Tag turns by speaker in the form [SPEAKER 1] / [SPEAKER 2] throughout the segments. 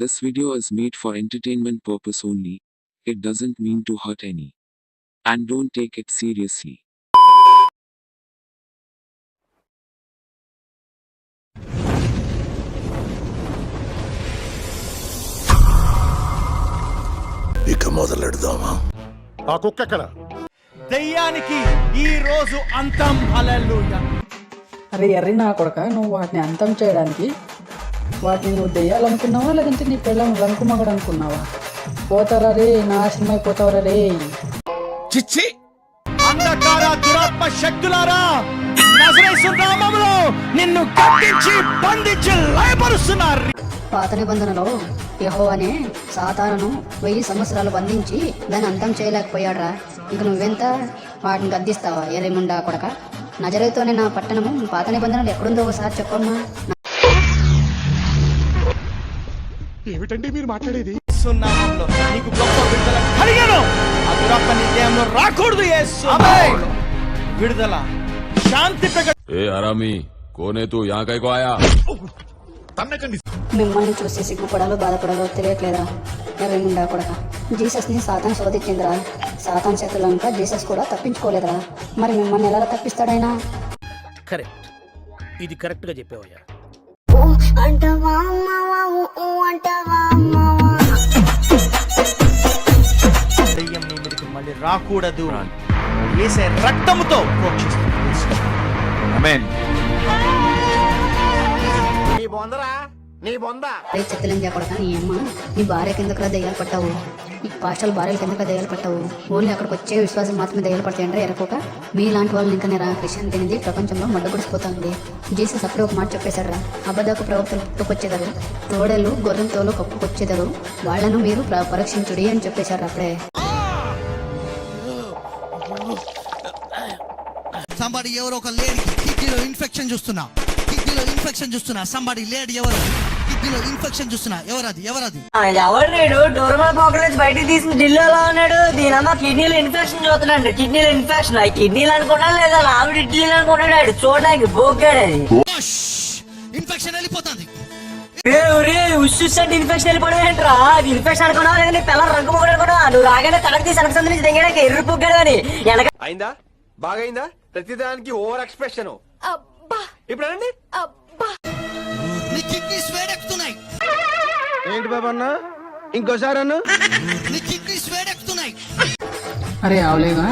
[SPEAKER 1] This video is made for entertainment purpose only. It doesn't mean to hurt any. And don't take it seriously.
[SPEAKER 2] ఇక మొదలెడదామా
[SPEAKER 3] ఆ కుక్క ఎక్కడ
[SPEAKER 4] దయ్యానికి ఈ రోజు అంతం హల్లెలూయా
[SPEAKER 5] అరే ఎర్రి నా కొడక నువ్వు వాటిని అంతం చేయడానికి వాటిని నువ్వు దెయ్యాలనుకున్నావా లేదంటే నీ పిల్లలు రంకుమగడు అనుకున్నావా పోతారా రే? నాశనం అయిపోతావరా రే?
[SPEAKER 3] చిచ్చి!
[SPEAKER 4] అంధకార దురాత్మ శక్తులారా! నామములో నిన్ను కట్టించి బంధించి లయపరుస్తున్నారు.
[SPEAKER 6] పాత నిబంధనలో యెహోవానే సాతానును వెయ్యి సంవత్సరాలు బంధించి దాన్ని అంతం చేయలేకపోయాడురా. ఇక నువ్వెంత వాటిని గద్దిస్తావా? ఎర్రిముండా కొడక? నజరేతోనే నా పట్టణము. పాత నిబంధనలు ఎక్కడుందో ఒకసారి చెప్పమ్మా.
[SPEAKER 3] ఏమిటండి మీరు మాట్లాడేది?
[SPEAKER 4] రాకూడదు విడుదల శాంతి
[SPEAKER 7] ఏ హరామి కోనే
[SPEAKER 3] ఆయా
[SPEAKER 6] మిమ్మల్ని చూసి సిగ్గుపడాలో బాధపడాలో తెలియట్లేదా ఎవరేముండా జీసస్ని సాతాన్ శోధించిందిరా. సాతాన్ చేతులంక జీసస్ కూడా తప్పించుకోలేదురా. మరి మిమ్మల్ని ఎలా తప్పిస్తాడైనా?
[SPEAKER 8] కరెక్ట్. ఇది కరెక్ట్గా చెప్పావయ్యా
[SPEAKER 4] రాకూడదు. వేసే రక్తముతో
[SPEAKER 3] నీ బొందరా? నీ బొంద?
[SPEAKER 6] రే చెత్తలేం కొడక నీ అమ్మ నీ భార్య కిందకు దయ్యాలు పట్టావు. ఈ పాస్టల్ భార్యల కిందకు దయ్యాలు పట్టావు. ఓన్లీ అక్కడికి వచ్చే విశ్వాసం మాత్రమే దయ్యాలు పడతాయంటే ఎరకోక. మీలాంటి వాళ్ళు ఇంకా నేరా క్రిస్టియన్ తినేది ప్రపంచంలో మడ్డగుడిసిపోతుంది. జీసస్ అప్పుడే ఒక మాట చెప్పేశాడు రా అబద్ధకు ప్రవక్తలు పుట్టుకొచ్చేదారు. తోడేళ్ళు గొర్రెం తోలు కప్పుకొచ్చేదారు. వాళ్ళను మీరు ప్ర- పరీక్షించుడి అని చెప్పేశారు అప్పుడే.
[SPEAKER 9] సంబాడి ఎవరో ఒక లేడీ కిడ్నీలో ఇన్ఫెక్షన్ చూస్తున్నా. కిడ్నీలో ఇన్ఫెక్షన్ చూస్తున్నా. సంబాడి లేడీ ఎవరు? కిడ్నీలో ఇన్ఫెక్షన్ చూస్తున్నా. ఎవరది? ఎవరది?
[SPEAKER 10] ఎవరు లేడు? డోర్మల్ పాకెట్ నుంచి బయటికి తీసి ఢిల్లీలో ఉన్నాడు? దీనమ్మ కిడ్నీలో ఇన్ఫెక్షన్ చూస్తున్నాడు. కిడ్నీలో ఇన్ఫెక్షన్ ఆ కిడ్నీలు అనుకున్నా లేదా? ఆవిడ ఇడ్లీలు అనుకున్నాడు. చూడడానికి బోగ్గాడు అది.
[SPEAKER 9] ఇన్ఫెక్షన్ వెళ్ళిపోతుంది.
[SPEAKER 10] అంటే ఇన్ఫెక్షన్ అది ఇన్ఫెక్షన్ అనుకున్నావా లేదా పిల్లలు రంగు పొగడు అనుకున్నావా? నువ్వు రాగానే తనకు తీసి వెనక సందు నుంచి దిగడానికి ఎర్రి పొగ్గాడు అని. వెనక
[SPEAKER 3] అయిందా? బాగైందా? ప్రతిదానికి ఓవర్ ఎక్స్ప్రెషన్. ఇప్పుడు అనండి.
[SPEAKER 9] నీ కిడ్నీస్ వేడెక్కుతున్నాయి
[SPEAKER 3] ఏంటి బాబన్న ఇంకోసారి అన్న?
[SPEAKER 9] నీ కిడ్నీస్ వేడెక్కుతున్నాయి
[SPEAKER 5] అరే అవలేగా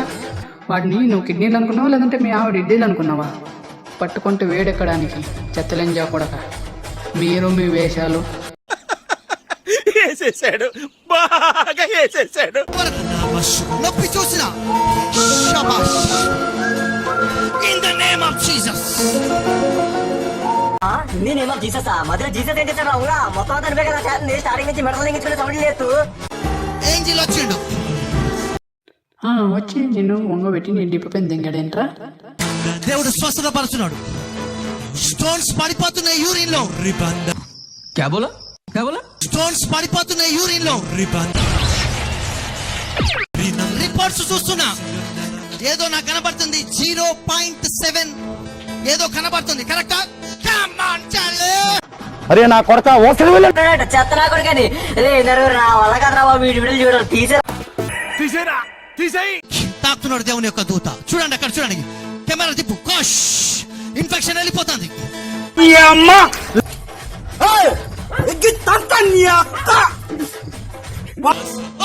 [SPEAKER 5] వాటిని నువ్వు కిడ్నీలు అనుకున్నావా లేదంటే మీ ఆవిడ ఇడ్లీలు అనుకున్నావా? పట్టుకుంటే వేడెక్కడానికి చెత్తలేంజా కొడక. మీరు మీ వేషాలు.
[SPEAKER 4] వేసేసాడు. బాగా వేసేసాడు.
[SPEAKER 9] నొప్పి చూసిన.
[SPEAKER 10] హిందీ నేమో జీసస్? మధ్యలో జీసస్ ఏం చేశాడు అవునా మొత్తం అంతా నువ్వే కదా చేస్తుంది స్టార్టింగ్ నుంచి మెడల్ దించుకునే సౌండ్ లేదు.
[SPEAKER 9] ఏంజిల్ వచ్చిండు?
[SPEAKER 5] ఆ, వచ్చి నిన్ను వంగబెట్టి నీ డిప్పు పెన్ దింగాడేంట్రా?
[SPEAKER 9] దేవుడు స్వస్థత పరుచున్నాడు స్టోన్స్ పడిపోతున్నాయి యూరిన్లో స్టోన్స్ పడిపోతున్నాయి యూరిన్లో రిపోర్ట్స్ చూస్తున్నా. ఏదో నాకు కనబడుతుంది. Zero point seven. ఏదో కనబడుతుంది. కరెక్టా?
[SPEAKER 3] అరే నా కొడక ఓసలి
[SPEAKER 10] చెత్తనా కొడుకని. రే నలుగురు నా వల్ల కదరా బాబు వీడి చూడాలి తీసారు.
[SPEAKER 3] తీసేరా తీసేయి.
[SPEAKER 9] తాకుతున్నాడు దేవుని యొక్క దూత. చూడండి అక్కడ చూడండి. కెమెరా తిప్పు. కోష్! ఇన్ఫెక్షన్ వెళ్ళిపోతుంది.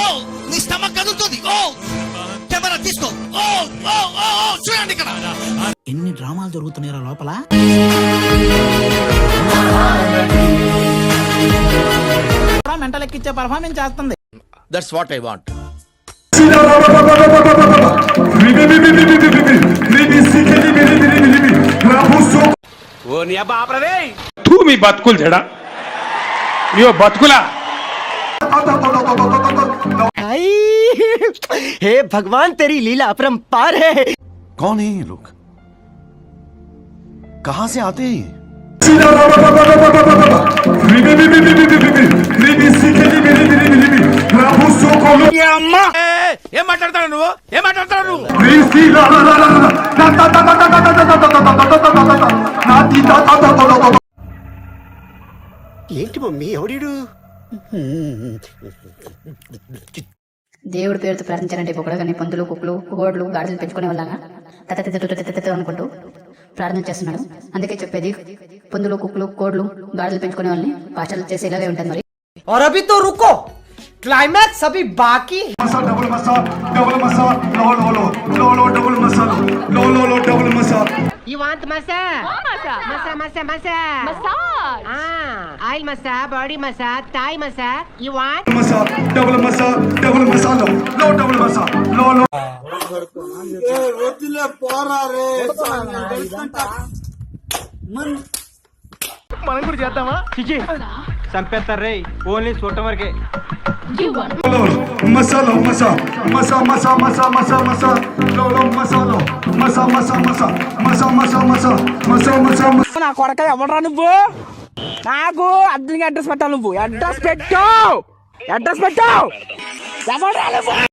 [SPEAKER 9] ఓ నీ స్టమక్ కదులుతుంది. ఓ కెమెరా తీసుకో. ఓ ఓ ఓ ఓ, చూడండి ఇక్కడ. ఎన్ని డ్రామాలు జరుగుతున్నాయో లోపల
[SPEAKER 5] మెంటల్ ఎక్కిచ్చే పర్ఫార్మెన్స్ చేస్తుంది
[SPEAKER 8] దట్స్ వాట్ ఐ వాంట్
[SPEAKER 3] ఓ నీ అబ్బా ఆపరదే
[SPEAKER 11] తూ మీ బతుకులు చెడా ఇయో బతుకులా
[SPEAKER 4] हे भगवान तेरी लीला अपरंपार है
[SPEAKER 2] कौन है ये लोग कहां से आते हैं ये?
[SPEAKER 3] ఏం మాట్లాడతాడు నువ్వు ఏం మాట్లాడతాడు నువ్వు
[SPEAKER 4] ఏంటి మమ్మీ ఎవడీడు
[SPEAKER 6] దేవుడి పేరుతో ప్రార్థించాలంటే ఇప్పుడు కానీ పందులు కుక్కలు గోడ్లు గాడిదలు పెంచుకునే వాళ్ళగా తత అనుకుంటూ ప్రార్థన చేస్తున్నాడు. అందుకే చెప్పేది పందులు కుక్కలు కోడ్లు గాడిదలు పెంచుకునే వాళ్ళని పాఠాలు చేసి ఇలాగే ఉంటుంది మరి.
[SPEAKER 12] क्लाइमैक्स अभी बाकी
[SPEAKER 2] डबल डबल लो लो
[SPEAKER 12] लो लो लो डबल लो लो लो डबल यू वांट हाँ body you want
[SPEAKER 2] double double low double लो लो। మనం కూడా చేద్దామా చిచి
[SPEAKER 4] చంపేస్తారు రే ఓన్లీ చూడటం వరకే
[SPEAKER 2] మసాలా మసా మసా మసా మసా మసా మసా మసాలా మసా మసా మసా మసా మసా మసా మసా మసా మసా
[SPEAKER 12] నా కొడక ఎవడరా నువ్వు నాకు అద్దెకి అడ్రస్ పెట్టావు నువ్వు అడ్రస్ పెట్టు అడ్రస్ పెట్టు ఎవడరా నువ్వు